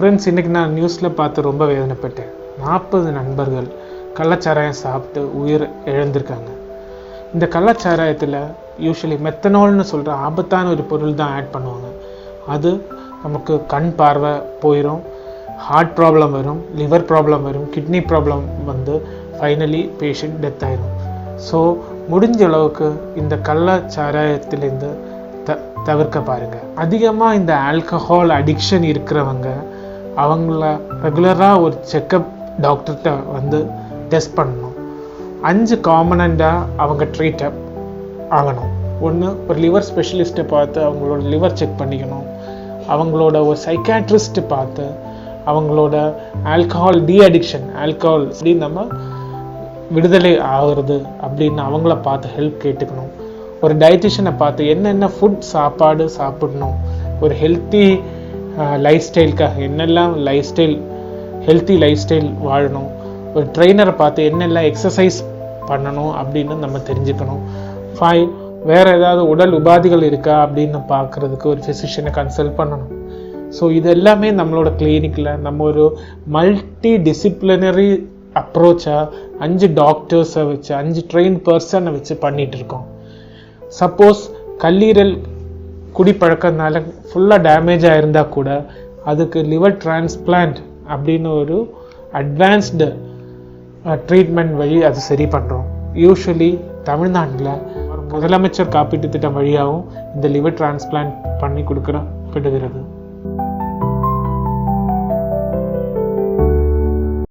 Friends இன்றைக்கி நான் நியூஸில் பார்த்து ரொம்ப வேதனைப்பட்டேன். நாற்பது நண்பர்கள் கள்ளச்சாராயம் சாப்பிட்டு உயிர் இழந்திருக்காங்க. இந்த கள்ளச்சாராயத்தில் யூஸ்வலி மெத்தனால்னு சொல்கிற ஆபத்தான ஒரு பொருள் தான் ஆட் பண்ணுவாங்க. அது நமக்கு கண் பார்வை போயிடும் ஹார்ட் ப்ராப்ளம் வரும் லிவர் ப்ராப்ளம் வரும் கிட்னி ப்ராப்ளம் வந்து ஃபைனலி பேஷண்ட் டெத் ஆயிடும் ஸோ முடிஞ்ச அளவுக்கு இந்த கள்ளச்சாராயத்திலேருந்து த தவிர்க்க பாருங்கள் அதிகமாக இந்த ஆல்கஹால் அடிக்ஷன் இருக்கிறவங்க அவங்கள ரெகுலராக ஒரு செக்கப் டாக்டர்கிட்ட வந்து டெஸ்ட் பண்ணணும். அஞ்சு காமனண்டாக அவங்க ட்ரீட்டப் ஆகணும். ஒன்று ஒரு லிவர் ஸ்பெஷலிஸ்ட்டை பார்த்து அவங்களோட லிவர் செக் பண்ணிக்கணும். அவங்களோட ஒரு சைக்காட்ரிஸ்ட்டு பார்த்து அவங்களோட ஆல்கஹால் டி அடிக்ஷன் ஆல்கஹால் அப்படி நம்ம விடுதலை ஆகிறது அப்படின்னு அவங்கள பார்த்து ஹெல்ப் கேட்டுக்கணும். ஒரு டயட்டிஷியனை பார்த்து என்னென்ன ஃபுட் சாப்பாடு சாப்பிடணும் ஒரு ஹெல்த்தி லைஃப் ஸ்டைலுக்காக என்னெல்லாம் life style healthy life style வாழணும் ஒரு ட்ரெயினரை பார்த்து என்னெல்லாம் எக்ஸசைஸ் பண்ணணும் அப்படின்னு நம்ம தெரிஞ்சுக்கணும். ஃபைவ் வேறு ஏதாவது உடல் உபாதிகள் இருக்கா அப்படின்னு பார்க்குறதுக்கு ஒரு ஃபிசிஷியனை கன்சல்ட் பண்ணணும். ஸோ இது எல்லாமே நம்மளோட கிளினிக்கில் நம்ம ஒரு மல்டி டிசிப்ளினரி அப்ரோச்சாக அஞ்சு டாக்டர்ஸை வச்சு அஞ்சு ட்ரெயின் பர்சனை வச்சு பண்ணிகிட்ருக்கோம் சப்போஸ் கல்லீரல் குடிப்பழக்கத்தினால ஃபுல்லாக டேமேஜ் ஆயிருந்தா கூட அதுக்கு லிவர் டிரான்ஸ்பிளான்ட் அப்படின்னு ஒரு அட்வான்ஸ்டு ட்ரீட்மெண்ட் வழி அது சரி பண்ணுறோம் யூஸ்வலி தமிழ்நாட்டில் முதலமைச்சர் காப்பீட்டு திட்டம் வழியாகவும் இந்த லிவர் டிரான்ஸ்பிளான்ட் பண்ணி கொடுக்கப்படுகிறது.